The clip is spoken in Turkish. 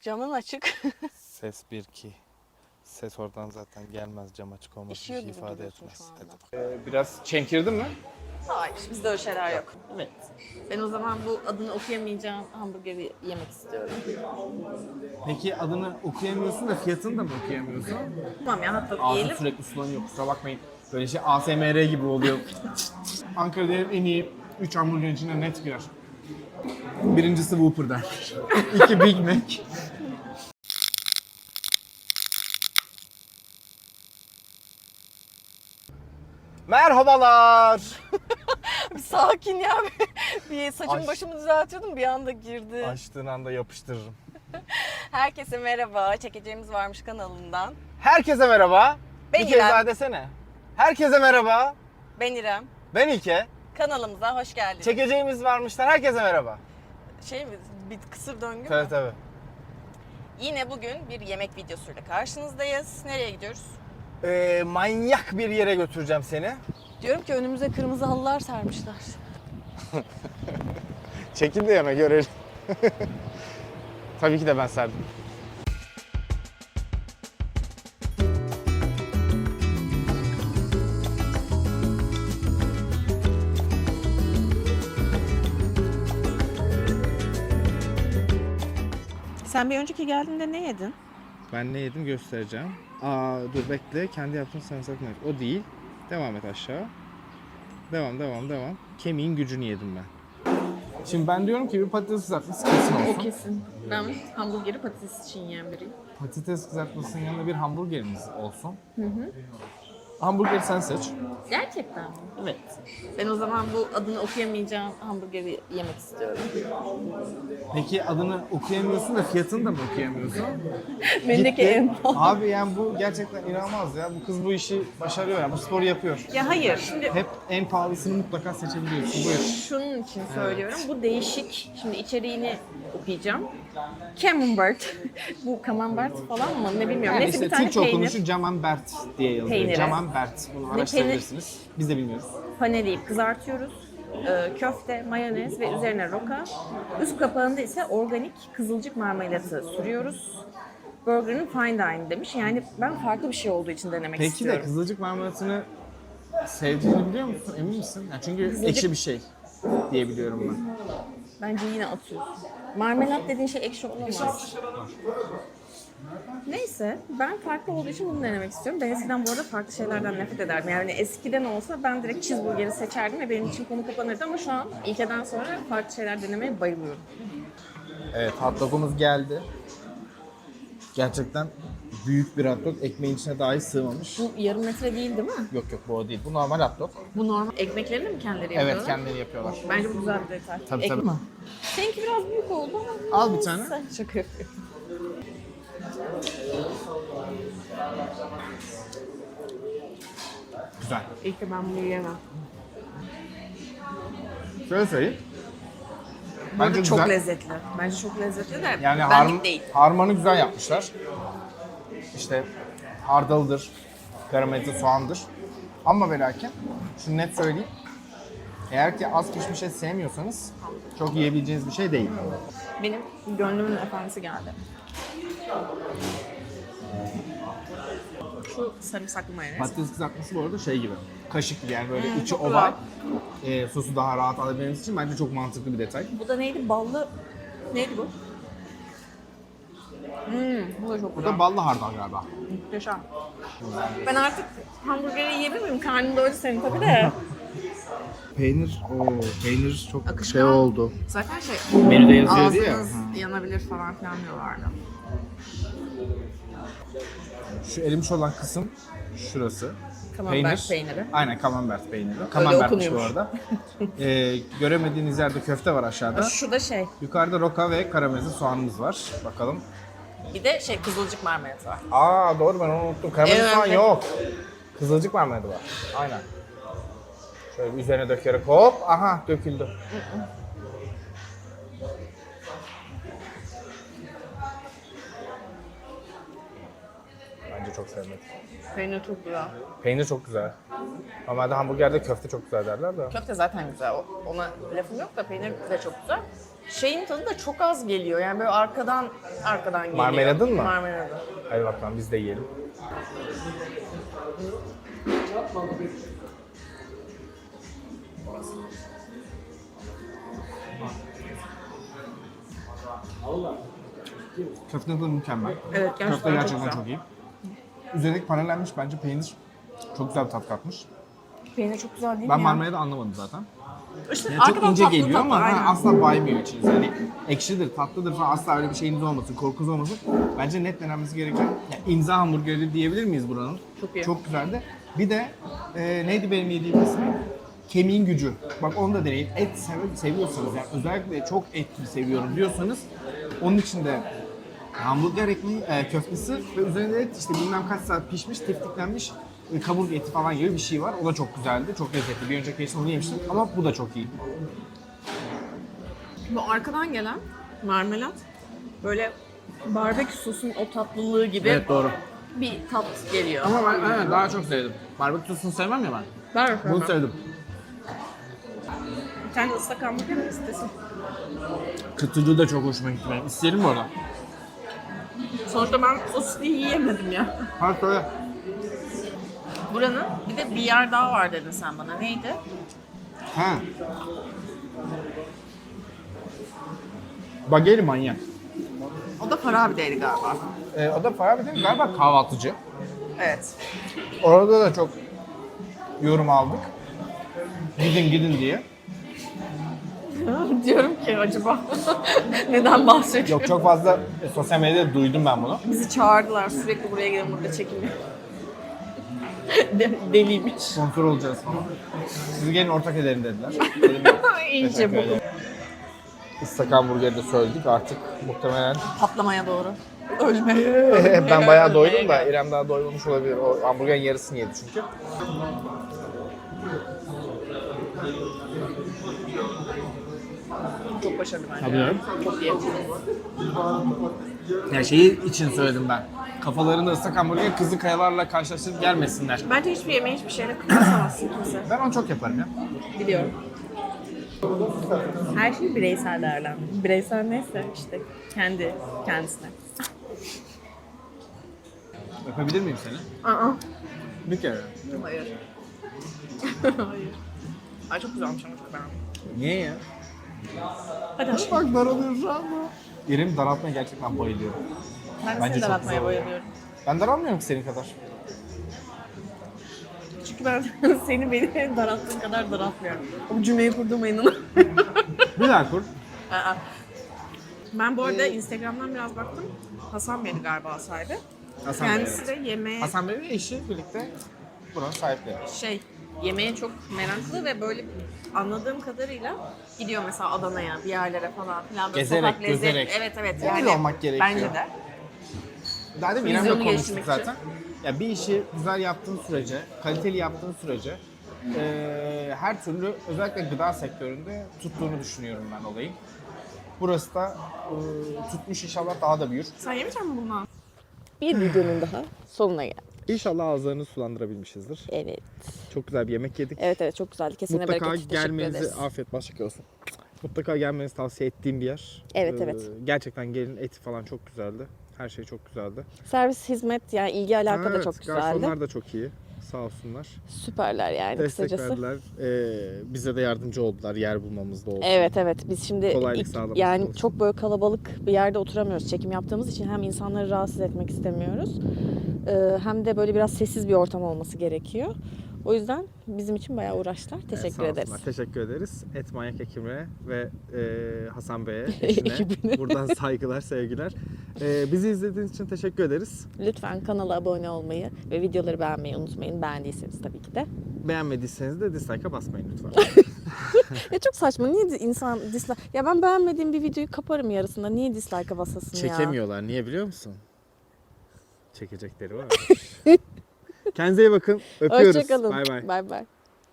Camın açık. Ses 1 2. Ses oradan zaten gelmez cam açık olması bir İşiyor şey gibi ifade duruyorsun etmez. anda. Ee, biraz çemkirdin mi? Hayır, bizde öyle şeyler yok. Evet. Ben o zaman bu adını okuyamayacağım hamburgeri yemek istiyorum. Peki adını okuyamıyorsun da fiyatını da mı okuyamıyorsun? Tamam ya hatta Ağzı yiyelim. sürekli sulanıyor kusura bakmayın. Böyle şey ASMR gibi oluyor. Ankara'da en iyi 3 hamburger içine net girer. Birincisi Whopper'dan. İki Big Mac. Merhabalar. Bir sakin ya. bir saçımı Ay. başımı düzeltiyordum bir anda girdi. Açtığın anda yapıştırırım. Herkese merhaba. Çekeceğimiz varmış kanalından. Herkese merhaba. Ben bir kez İrem. daha desene. Herkese merhaba. Ben İrem. Ben İlke. Kanalımıza hoş geldiniz. Çekeceğimiz varmışlar. Herkese merhaba. Şey mi? Bir kısır döngü mü? Tabii tabii. Yine bugün bir yemek videosuyla karşınızdayız. Nereye gidiyoruz? Ee, manyak bir yere götüreceğim seni. Diyorum ki önümüze kırmızı halılar sermişler. Çekil de yana görelim. Tabii ki de ben serdim. Sen bir önceki geldiğinde ne yedin? Ben ne yedim göstereceğim. Aa dur bekle kendi yaptığım sarımsak? O değil. Devam et aşağı. Devam devam devam. Kemiğin gücünü yedim ben. Şimdi ben diyorum ki bir patates kızartması kesin olsun. O kesin. Ben hamburgeri patates için yiyen biriyim. Patates kızartmasının yanında bir hamburgerimiz olsun. Hamburgeri sen seç. Gerçekten mi? Evet. Ben o zaman bu adını okuyamayacağım hamburgeri yemek istiyorum. Peki adını okuyamıyorsun da fiyatını da mı okuyamıyorsun? Bendeki Gitti. en pahalı. Abi yani bu gerçekten inanılmaz ya. Bu kız bu işi başarıyor ya. Bu sporu yapıyor. Ya hayır, şimdi Hep en pahalısını mutlaka seçebiliyorsun. Buyur. şunun için söylüyorum. Bu değişik. Şimdi içeriğini okuyacağım. Camembert. bu camembert falan mı? Ne bilmiyorum. Yani Neyse işte bir tane Türkçe peynir. okunuşu Camembert diye yazılıyor. Peyniri. Camembert. Bunu araştırabilirsiniz. Biz de bilmiyoruz. Paneleyip kızartıyoruz. Ee, köfte, mayonez ve üzerine roka. Üst kapağında ise organik kızılcık marmelatı sürüyoruz. Burger'ın fine dining demiş. Yani ben farklı bir şey olduğu için denemek Peki istiyorum. de kızılcık marmelatını sevdiğini biliyor musun? Emin misin? Yani çünkü Kızılcık- ekşi bir şey diye biliyorum ben. Bence yine atıyorsun. Marmelat dediğin şey ekşi olamaz. Neyse ben farklı olduğu için bunu denemek istiyorum. Ben eskiden bu arada farklı şeylerden nefret ederdim. Yani eskiden olsa ben direkt cheeseburgeri seçerdim ve benim için konu kapanırdı ama şu an ilkeden sonra farklı şeyler denemeye bayılıyorum. Evet hot dogumuz geldi. Gerçekten büyük bir hot dog. Ekmeğin içine dahi sığmamış. Bu yarım metre değil değil mi? Yok yok bu o değil. Bu normal hot dog. Bu normal ekmeklerini mi kendileri yapıyorlar? Evet kendileri yapıyorlar. Bence bu güzel bir detay. Tabii, tabii. Seninki biraz büyük oldu ama. Al bir tane. Sen şaka yapıyorum. Güzel. İlk de ben bunu yiyemem. Şöyle söyleyeyim. Bence çok güzel. lezzetli. Bence çok lezzetli de Yani benlik harm, değil. harmanı güzel yapmışlar. İşte hardaldır, karamelize soğandır. Ama ve lakin şunu net söyleyeyim. Eğer ki az pişmiş et sevmiyorsanız çok yiyebileceğiniz bir şey değil. Benim gönlümün efendisi geldi. Şu sarımsaklı mayonez. Patates kızartması bu arada şey gibi. Kaşık gibi yani böyle Hmm, içi çok oval. E, sosu daha rahat alabilmemiz için bence çok mantıklı bir detay. Bu da neydi? Ballı... Neydi bu? Hmm, bu da çok Bu güzel. da ballı hardal galiba. Muhteşem. Ben artık hamburgeri yiyebilir miyim? Karnım doydu senin tabii de. Peynir, o peynir çok Akışkan. şey oldu. Zaten şey, Menüde yazıyordu ya. ağzınız yanabilir falan filan diyorlardı. Şu erimiş olan kısım şurası. Camembert peyniri. Aynen camembert peyniri. Camembertmiş bu okunuyormuş. arada. ee, göremediğiniz yerde köfte var aşağıda. Şu da şey, Yukarıda roka ve karamelize soğanımız var. Bakalım. bir de şey kızılcık marmelatı var. Aa doğru ben onu unuttum. Karamelize Evet. soğan yok. Kızılcık marmelatı var. Aynen. Şöyle bir üzerine dökerek hop. Aha döküldü. Çok sevmedim. Peynir çok güzel. Peynir çok güzel. Normalde hamburgerde köfte çok güzel derler de. Köfte zaten güzel. O- Ona lafım yok da peynir de çok güzel. Şeyin tadı da çok az geliyor. Yani böyle arkadan arkadan geliyor. Marmeladın mı? Marmeladın. Hadi bakalım biz de yiyelim. Köfte tadı mükemmel. Evet gerçekten, Köfte gerçekten çok, çok, iyi. Üzerindeki paralellenmiş bence peynir çok güzel bir tat katmış. Peynir çok güzel değil Ben mi ya? marmelayı da anlamadım zaten. İşte Yani çok arkadan ince tatlı geliyor tatlı, ama ha, aynen. asla baymıyor içiniz. Yani ekşidir, tatlıdır falan asla öyle bir şeyiniz olmasın, korkunuz olmasın. Bence net denenmesi gereken yani imza hamburgeri diyebilir miyiz buranın? Çok iyi. Çok güzeldi. Bir de e, neydi benim yediğim ismi? Kemiğin gücü. Bak onu da deneyin. Et sev- seviyorsanız yani özellikle çok etli seviyorum diyorsanız onun için de hamburger ekmeği, e, köftesi ve üzerinde et işte bilmem kaç saat pişmiş, tiftiklenmiş e, kaburga eti falan gibi bir şey var. O da çok güzeldi, çok lezzetli. Bir önceki yeşil onu yemiştim ama bu da çok iyi. Bu arkadan gelen marmelat böyle barbekü sosun o tatlılığı gibi doğru. bir tat geliyor. Ama ben evet, daha çok sevdim. Barbekü sosunu sevmem ya ben. Ben Bunu sevdim. Bir tane ıslak hamburger mi istesin? Kıtıcı da çok hoşuma gitti benim. İsteyelim mi orada? Sonuçta ben sosisli yiyemedim ya. Ha söyle. Buranın bir de bir yer daha var dedin sen bana. Neydi? Ha. Bageli manyak. O da Farabi'deydi galiba. Ee, o da para bir galiba kahvaltıcı. Evet. Orada da çok yorum aldık. Gidin gidin diye. Diyorum ki acaba neden bahsediyor? Yok çok fazla sosyal medyada duydum ben bunu. Bizi çağırdılar sürekli buraya gelin burada. De- Deliymiş. Sponsor olacağız falan. Sizi gelin ortak edelim dediler. Dedim. İyice Teşekkür bu. ederim. Islak hamburgeri de söyledik artık muhtemelen. Patlamaya doğru. Ölmeye. ben bayağı doydum da İrem daha doymamış olabilir. O hamburgerin yarısını yedi çünkü. Çok başarılı bence. Tabii canım. Çok iyi. Yani şeyi için söyledim ben. Kafalarında ıslak hamburger kızı kayalarla karşılaştırıp gelmesinler. Bence hiçbir yemeği hiçbir şeyle kıyaslamazsın kimse. Ben onu çok yaparım ya. Biliyorum. Her şey bireysel değerlendir. Bireysel neyse işte kendi kendisine. Öpebilir miyim seni? Aa. Bir kere. Hayır. Hayır. Ay çok güzelmiş ama çok beğendim. Niye ya? Hadi aşkım. Bak daralıyor şu anda. İrem daraltmaya gerçekten bayılıyorum. Ben de Bence seni çok daratmaya güzel oldu. bayılıyorum. Ben daralmıyorum ki senin kadar. Çünkü ben seni beni daralttığın kadar daraltmıyorum. O cümleyi kurduğuma inanın. Bir daha kur. Aa. ben bu arada Instagram'dan biraz baktım. Hasan Bey'di galiba sahibi. Hasan Bey, Kendisi evet. de yemeğe Hasan Bey ve eşi birlikte buranın sahipleri. şey yemeğe çok meraklı ve böyle anladığım kadarıyla gidiyor mesela Adana'ya bir yerlere falan filan böyle Gezerek, sokak lezzet- gözerek. Evet evet Öyle yani olmak gerekiyor. bence de. Daha demin Vizyonu İrem'le konuştuk geliştirmek zaten. Ya bir işi güzel yaptığın sürece, kaliteli yaptığın sürece eee, her türlü özellikle gıda sektöründe tuttuğunu düşünüyorum ben olayın. Burası da eee, tutmuş inşallah daha da büyür. Sen yemeyecek misin bundan? Bir videonun daha sonuna geldik. İnşallah ağızlarını sulandırabilmişizdir. Evet. Çok güzel bir yemek yedik. Evet evet çok güzeldi. Kesene Mutlaka bereket. Gelmenizi afiyet başlık olsun. Mutlaka gelmenizi tavsiye ettiğim bir yer. Ee, Evet, evet. Gerçekten gelin eti falan çok güzeldi. Her şey çok güzeldi. Servis, hizmet yani ilgi alaka da Evet, çok güzeldi. Garsonlar da çok iyi. Sağ olsunlar. Süperler yani Destek kısacası. verdiler. Ee, bize de yardımcı oldular yer bulmamızda olsun. Evet evet biz şimdi Kolaylık ilk- sağlaması yani olsun. çok böyle kalabalık bir yerde oturamıyoruz çekim yaptığımız için hem insanları rahatsız etmek istemiyoruz e, hem de böyle biraz sessiz bir ortam olması gerekiyor. O yüzden bizim için bayağı uğraştılar. Evet, Teşekkür sağ ederiz. Teşekkür ederiz. Et Manyak Ekim'e ve e, Hasan Bey'e, eşine buradan saygılar, sevgiler. E, bizi izlediğiniz için teşekkür ederiz. Lütfen kanala abone olmayı ve videoları beğenmeyi unutmayın. Beğendiyseniz tabii ki de. Beğenmediyseniz de dislike'a basmayın lütfen. Ya çok saçma. Niye insan dislike... Ya ben beğenmediğim bir videoyu kaparım yarısında. Niye dislike'a basasın ya? Çekemiyorlar. Niye biliyor musun? Çekecekleri var. Kendinize iyi bakın. Öpüyoruz. Hoşçakalın. Bay bay. Bay bay.